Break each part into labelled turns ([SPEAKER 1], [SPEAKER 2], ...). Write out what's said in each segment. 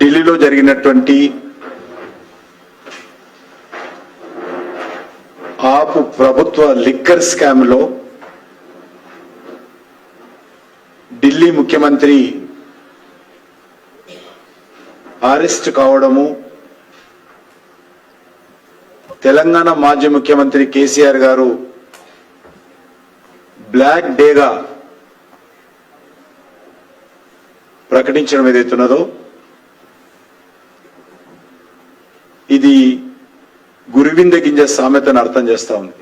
[SPEAKER 1] ఢిల్లీలో జరిగినటువంటి ఆపు ప్రభుత్వ లిక్కర్ స్కామ్లో ఢిల్లీ ముఖ్యమంత్రి అరెస్ట్ కావడము తెలంగాణ మాజీ ముఖ్యమంత్రి కేసీఆర్ గారు బ్లాక్ డేగా ప్రకటించడం ఏదైతున్నదో ఇది గురువింద గింజ సామెతను అర్థం చేస్తా ఉంది.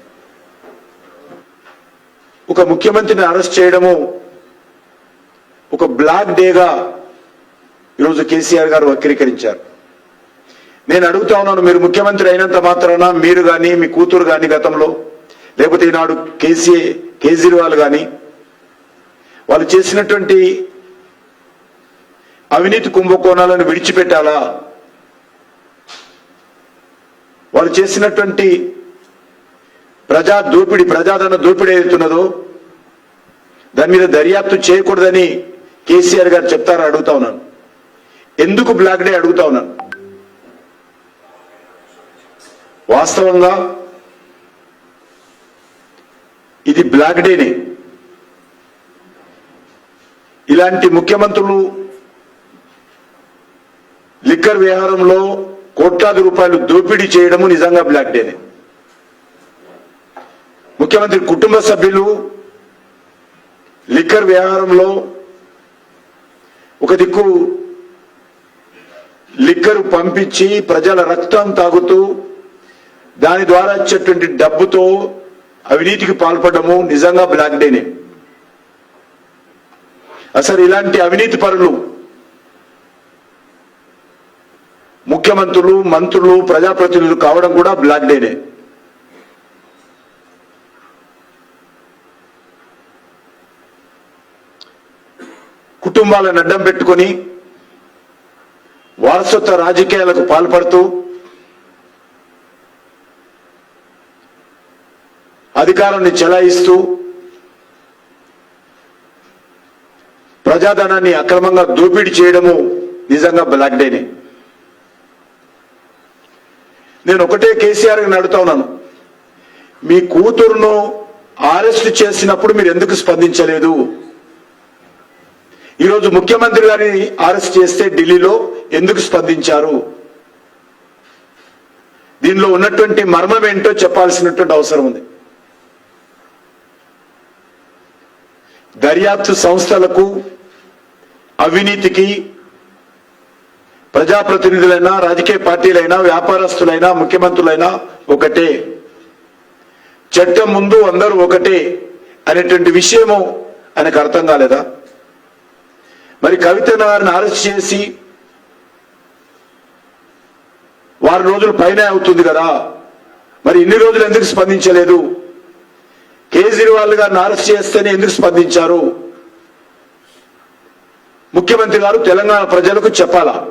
[SPEAKER 1] ఒక ముఖ్యమంత్రిని అరెస్ట్ చేయడము ఒక బ్లాక్ డేగా ఈరోజు కేసీఆర్ గారు వక్రీకరించారు. నేను అడుగుతా ఉన్నాను మీరు ముఖ్యమంత్రి అయినంత మాత్రాన మీరు కానీ మీ కూతురు కానీ గతంలో లేకపోతే ఈనాడు కేసీ కేజ్రీవాల్ కానీ వాళ్ళు చేసినటువంటి అవినీతి కుంభకోణాలను విడిచిపెట్టాలా? వాళ్ళు చేసినటువంటి ప్రజా దోపిడి ప్రజాధన దోపిడీ ఏదైతున్నదో దాని మీద దర్యాప్తు చేయకూడదని కేసీఆర్ గారు చెప్తారా అడుగుతా ఉన్నాను. ఎందుకు బ్లాక్ డే అడుగుతా ఉన్నాను? వాస్తవంగా ఇది బ్లాక్ డేనే. ఇలాంటి ముఖ్యమంత్రులు లిక్కర్ వ్యవహారంలో కోట్లాది రూపాయలు దోపిడీ చేయడము నిజంగా బ్లాక్ డేనే ముఖ్యమంత్రి కుటుంబ సభ్యులు లిక్కర్ వ్యవహారంలో ఒక దిక్కు లిక్కర్ పంపించి ప్రజల రక్తం తాగుతూ దాని ద్వారా వచ్చేటువంటి డబ్బుతో అవినీతికి పాల్పడము నిజంగా బ్లాక్ డేనే అసలు ఇలాంటి అవినీతి పరులు ముఖ్యమంత్రులు మంత్రులు ప్రజాప్రతినిధులు కావడం కూడా బ్లాక్ డేనే. కుటుంబాలను అడ్డం పెట్టుకొని వారసత్వ రాజకీయాలకు పాల్పడుతూ అధికారాన్ని చెలాయిస్తూ ప్రజాధనాన్ని అక్రమంగా దోపిడీ చేయడము నిజంగా బ్లాక్ డేనే. నేను ఒకటే కేసీఆర్ నడుతా ఉన్నాను. మీ కూతురును అరెస్ట్ చేసినప్పుడు మీరు ఎందుకు స్పందించలేదు? ఈరోజు ముఖ్యమంత్రి గారిని అరెస్ట్ చేస్తే ఢిల్లీలో ఎందుకు స్పందించారు? దీనిలో ఉన్నటువంటి మర్మం ఏంటో చెప్పాల్సినటువంటి అవసరం ఉంది. దర్యాప్తు సంస్థలకు అవినీతికి ప్రజాప్రతినిధులైనా రాజకీయ పార్టీలైనా వ్యాపారస్తులైనా ముఖ్యమంత్రులైనా ఒకటే. చట్టం ముందు అందరూ ఒకటే అనేటువంటి విషయము ఆయనకు అర్థం కాలేదా? మరి కవిత గారిని అరెస్ట్ చేసి వారం రోజులు పైన అవుతుంది కదా. మరి ఇన్ని రోజులు ఎందుకు స్పందించలేదు? కేజ్రీవాల్ గారిని అరెస్ట్ చేస్తేనే ఎందుకు స్పందించారు? ముఖ్యమంత్రి గారు తెలంగాణ ప్రజలకు చెప్పాలా?